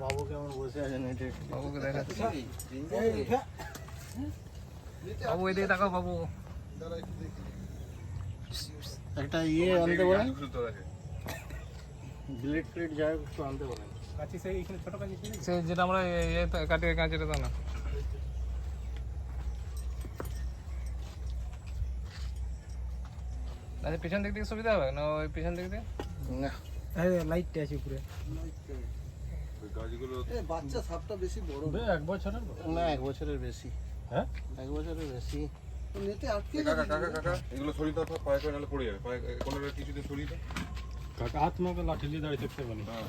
বাবু কেমন বসে আছেন এটা বাবুকে দেখাচ্ছি। হ্যাঁ। বাবু এদিকে তাকাও বাবু। একটা ইয়ে আনতে বলেন। ব্লেড ফ্লেড যাই হোক একটু আনতে বলেন। সে যেটা আমরা ইয়ে কাটিয়ে কাঁচিটা তো না। আচ্ছা পিছন দিক থেকে সুবিধা হবে না ওই পিছন দিক দিয়ে? না। লাইটটা আছে উপরে বাচ্চা সাপটা বেশি বড় এক বছরের না এক বছরের বেশি। হ্যাঁ? এক বছরের বেশি। নেটে আটকে কাকা কাকা কাকা এগুলো সরিয়ে দাও পায়ে করে নাহলে পড়ে যাবে। পায়ে কোনো কিছুতে সরিয়ে দাও। কাকা হাত মাকে লাঠি নিয়ে দাঁড়িয়ে থাকতে পারি। হ্যাঁ।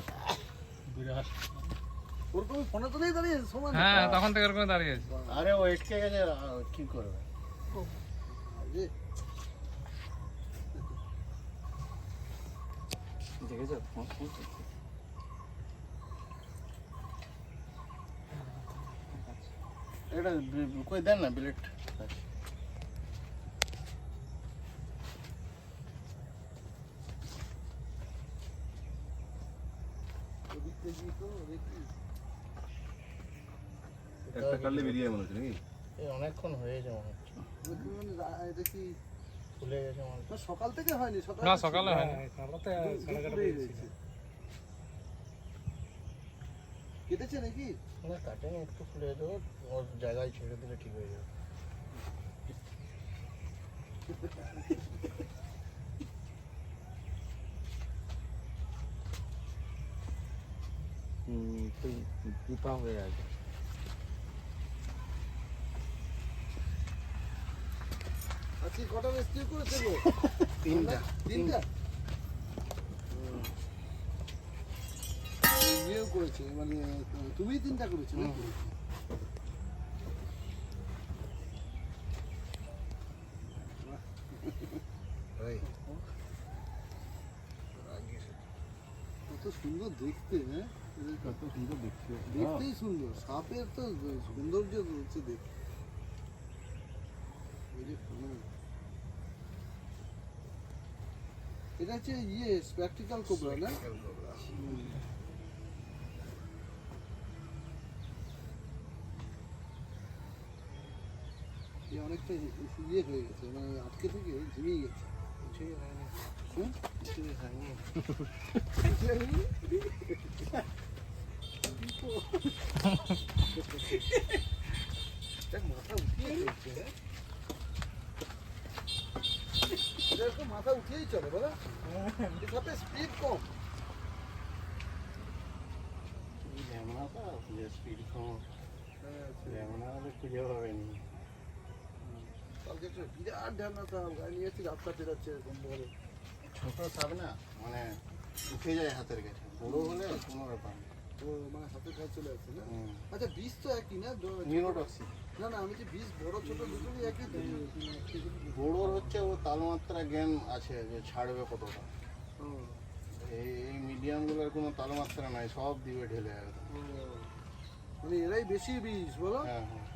বিরাট। ওরকম ফোনে তোলেই দাঁড়িয়ে সমান হ্যাঁ তখন থেকে এরকম দাঁড়িয়ে আছে। আরে ও এটকে গেছে কি করবে? দেখেছ? এটা কই দেন না একটা কাটলে বেরিয়ে মনে হচ্ছে নাকি? এই অনেকক্ষণ মনে হচ্ছে। এটা কি গেছে মনে সকাল থেকে হয়নি সকাল না সকালে হয়নি। হয়েছে। কেটেছে নাকি? না কাটেনি একটু খুলে দেবো ওর- জায়গায় ছেড়ে দিলে ঠিক হয়ে যাবে। হুম তুই পিপা হয়ে আছে আজকে কটা রেস্কিউ করেছে গো? তিনটা? তিনটা? করেছে মানে তুমি তিনটা করেছ কত সুন্দর দেখতে হ্যাঁ? কত সুন্দর দেখতে। দেখতেই সুন্দর সাপের তো সৌন্দর্য হচ্ছে দেখতে। এটা হচ্ছে ইয়ে স্প্যাকটিক্যাল কোবরা না? অনেকটা ইয়ে হয়ে গেছে মানে আটকে থেকে ঝিমিয়ে গেছে কিছুই হয়নি? কিছুই হয়নি মাথা উঠিয়ে চলছে হ্যাঁ? মাথা উঠিয়েই চলে বলো সাথে স্পিড কম স্পিড কম ঝামেলা হলে খুঁজে পাবেনি কালকে তো বিরাট ঢালনা তো গাড়ি নিয়ে যাচ্ছি রাস্তা পেরাচ্ছে এরকম বলে ছোট সাপ না মানে উঠে যায় হাতের কাছে বড় হলে কোনো ব্যাপার ও মানে হাতের কাছে চলে আসছে না? আচ্ছা বীজ তো একই না? নিউরোটক্সিক না না আমি যে বীজ বড় ছোট দুটোই একই বড়োর হচ্ছে ও তালমাত্রা জ্ঞান আছে যে ছাড়বে কতটা। এই মিডিয়ামগুলোর কোনো তালমাত্রা নাই সব দিবে ঢেলে একদম। মানে এরাই বেশি বীজ বলো? হ্যাঁ হ্যাঁ।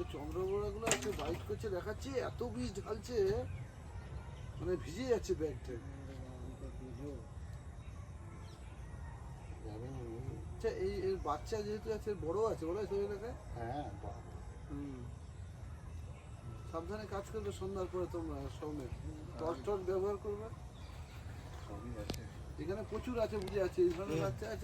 ওই চন্দ্রবড়াগুলো বাইট করছে দেখাচ্ছে এত বীজ ঢালছে মানে ভিজে যাচ্ছে ব্যাগ ট্যাগ যাবে না আচ্ছা এই এর বাচ্চা যেহেতু আছে বড় আছে বলো সেই এলাকায়? হ্যাঁ। হুম। সাবধানে কাজ করবে সন্ধ্যার পরে তোমরা সঙ্গে টর্চ টর্চ ব্যবহার করবে? এখানে প্রচুর আছে বুঝে আছে এই ধরনের বাচ্চা আছে।